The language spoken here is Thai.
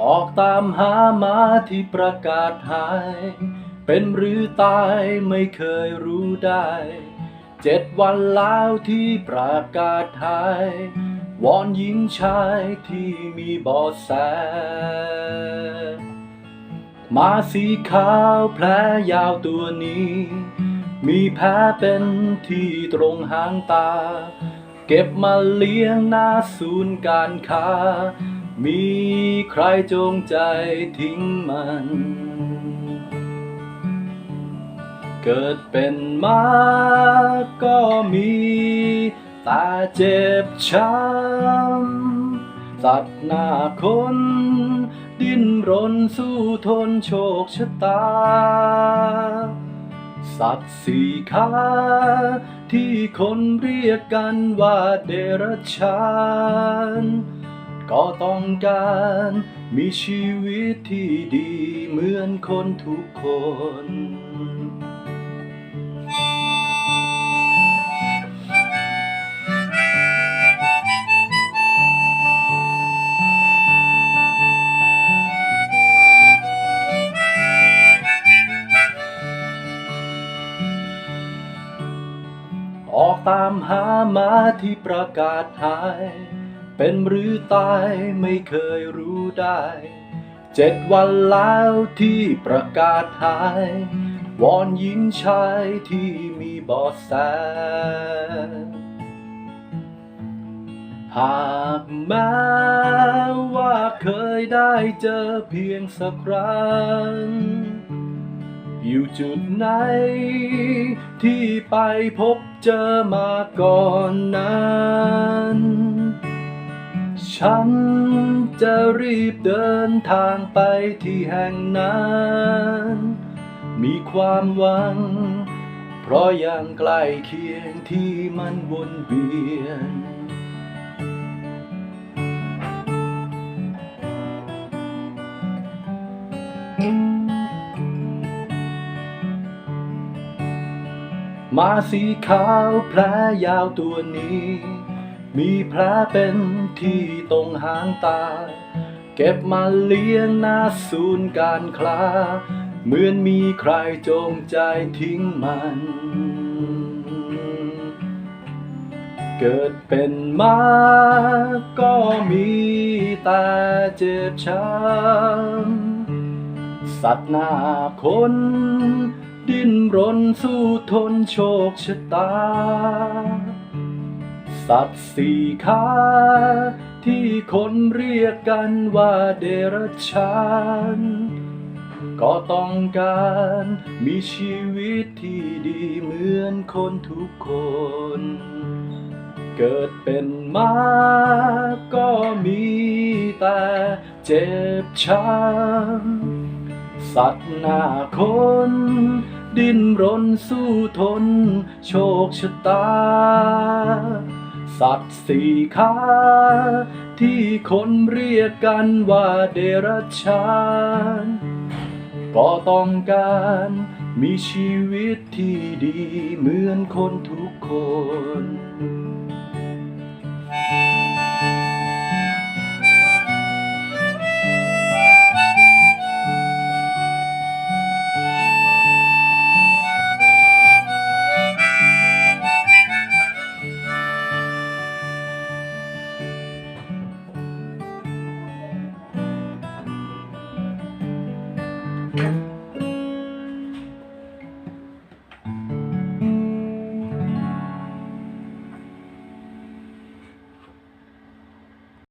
ออกตามหามาที่ประกาศหาย เป็นหรือตายไม่เคยรู้ได้ เจ็ดวันแล้วที่ประกาศหายวอนหญิงชายที่มีบอแส มาสีขาวแผลยาวตัวนี้ มีแผลเป็นที่ตรงหางตา เก็บมาเลี้ยงหน้าศูนย์การค้า มีใครจงใจทิ้งมัน เกิดเป็นมาก็มีต่เจ็บช้ำสัตว์หน้าคน ดิ้นรนสู้ทนโชคชะตา สัตว์สี่ขาที่คนเรียกกันว่าเดรัจฉาน ก็ต้องการมีชีวิตที่ดีเหมือนคนทุกคน ออกตามหามาที่ประกาศหาย เป็นหรือตายไม่เคยรู้ได้ เจ็ดวันแล้วที่ประกาศหาย วอนหญิงชายที่มีเบอแส หากแม้ว่าเคยได้เจอเพียงสักครั้ง อยู่จุดไหน ที่ไปพบเจอมาก่อนนั้น ฉันจะรีบเดินทางไปที่แห่งนั้น มีความหวัง เพราะยังใกล้เคียงที่มันวนเวียน มาสีขาวแผลยาวตัวนี้ มีแผลเป็นที่ตรงหางตา เก็บมาเลี้ยงหน้าศูนย์การคลาเหมือนมีใครจงใจทิ้งมัน เกิดเป็นมาก็มีแต่เจ็บช้ำสัตว์หน้าคน ดิ้นรนสู้ทนโชคชะตา สัตว์สี่ขาที่คนเรียกกันว่าเดรัจฉานก็ต้องการมีชีวิตที่ดีเหมือนคนทุกคน เกิดเป็นมาก็มีแต่เจ็บช้ำสัตว์หน้าคน ดิ้นรนสู้ทน โชคชะตา สัตว์สี่ขาที่คนเรียกกันว่าเดรัจฉานก็ต้องการมีชีวิตที่ดีเหมือนคนทุกคน Yeah.